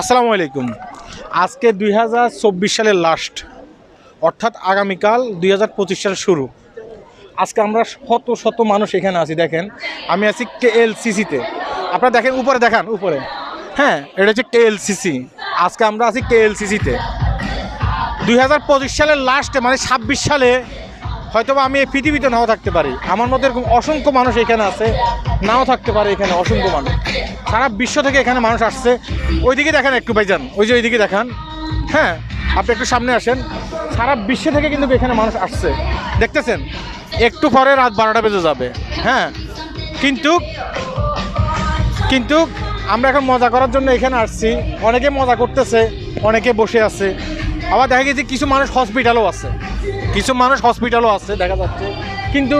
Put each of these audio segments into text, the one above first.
আসসালামু আলাইকুম। আজকে দুই হাজার চব্বিশ সালের লাস্ট অর্থাৎ আগামীকাল দুই হাজার পঁচিশ সালের শুরু। আজকে আমরা শত শত মানুষ এখানে আছি, দেখেন। আমি আছি কে এল সিসিতে আপনারা দেখেন, উপরে দেখান, উপরে। হ্যাঁ এটা হচ্ছে কে এল সিসি আজকে আমরা আছি কে এল সিসিতে দুই হাজার পঁচিশ সালের লাস্টে মানে ছাব্বিশ সালে হয়তো বা আমি এই পৃথিবীতে নাও থাকতে পারি। আমার মতো এরকম অসংখ্য মানুষ এখানে আছে, নাও থাকতে পারে এখানে অসংখ্য মানুষ। সারা বিশ্ব থেকে এখানে মানুষ আসছে। ওইদিকে দেখেন একটু ভাইজান, ওই যে ওইদিকে দেখান। হ্যাঁ আপনি একটু সামনে আসেন। সারা বিশ্ব থেকে কিন্তু এখানে মানুষ আসছে। দেখতেছেন, একটু পরে রাত বারোটা বেজে যাবে। হ্যাঁ কিন্তু কিন্তু আমরা এখন মজা করার জন্য এখানে আসছি। অনেকে মজা করতেছে, অনেকে বসে আছে। আবার দেখা গেছে কিছু মানুষ হসপিটালও আছে। কিছু মানুষ হসপিটালও আছে, দেখা যাচ্ছে। কিন্তু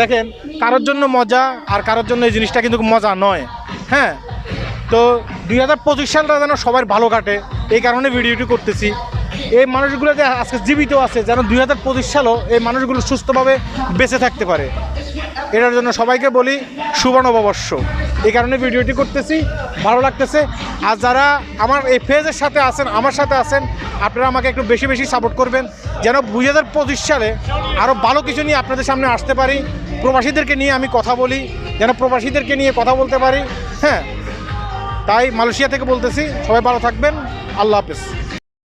দেখেন, কারোর জন্য মজা আর কারোর জন্য এই জিনিসটা কিন্তু মজা নয়। হ্যাঁ? তো দুই হাজার পঁচিশ সালটা যেন সবার ভালো কাটে, এই কারণে ভিডিওটি করতেছি। এই মানুষগুলো যে আজকে জীবিত আছে, যেন দুই হাজার পঁচিশ সালও এই মানুষগুলো সুস্থভাবে বেঁচে থাকতে পারে। এটার জন্য সবাইকে বলি শুভ নববর্ষ এই কারণে ভিডিওটি করতেছি। ভালো লাগতেছে। আর যারা আমার এই ফেজের সাথে আছেন, আমার সাথে আছেন, আপনারা আমাকে একটু বেশি বেশি সাপোর্ট করবেন। যেন দুই হাজার পঁচিশ সালে আরও ভালো কিছু নিয়ে আপনাদের সামনে আসতে পারি। প্রবাসীদেরকে নিয়ে আমি কথা বলি, যেন প্রবাসীদেরকে নিয়ে কথা বলতে পারি। হ্যাঁ তাই মালয়েশিয়া থেকে বলতেছি, সবাই ভালো থাকবেন। আল্লাহ হাফেজ।